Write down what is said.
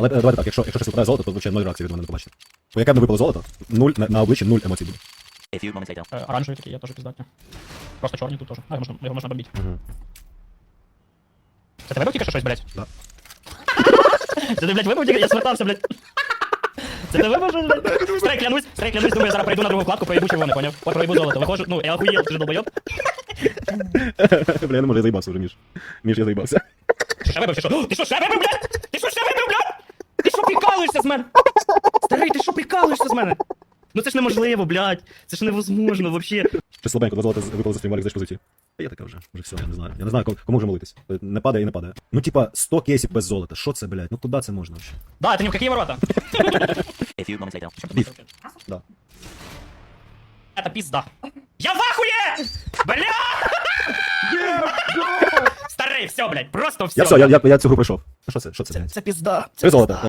Але е, давайте так, якщо, якщо щось випадає золото, то звичайно ноль реакції від мене не побачите. Бо яке б не випало золото, нуль на, на обличчі нуль емоцій буде. A few moments later. Е, Оранжеві такі, я теж піздатні. Просто чорні тут теж. А, його можна, його можна бомбити. Угу. Це ти вибив тільки що щось, блядь? Да. Це ти, блядь, вибив тільки? Я смертався, блядь. Це ти вибив, щось, блядь? Стрей, клянусь, стрей, клянусь, думаю, я зараз прийду на другу вкладку, поїбу червоне, поняв? Ой, проїбу золото. Виходжу, ну, я охуєл, ти ж долбойоб. Бля, я не можу, я заїбався вже, Міш. Міш, я заїбався. Ти ще вибив, чи що? О, Ти що, ще вибив, блядь? Ти що, ще вибив, блядь? Ти що прикалуєшся з мене? Старий, ти що прикалуєшся з мене? Ну це ж неможливо, блядь. Це ж невозможно, вообще. Ще слабенько, два золота з- випало за стрімвалік, знаєш, позиції. Я така вже, вже все, я не знаю. Я не знаю, кому, кому вже молитись. Е, Не падає і не падає. Ну, типа, 100 кейсів без золота. Що це, блядь? Ну куди це можна вообще? Да, это не в какие ворота? A few moments later. Біф. Да. Это пизда. Я в ахуе! Бля! Старый, все, блядь, просто все. Я все, я, я, я цю гру пройшов. Що це? Що це, блядь? Це пізда. Три золота.